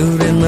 অন্য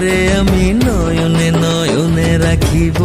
তোমারে আমি নয়নে নয়নে রাখিব।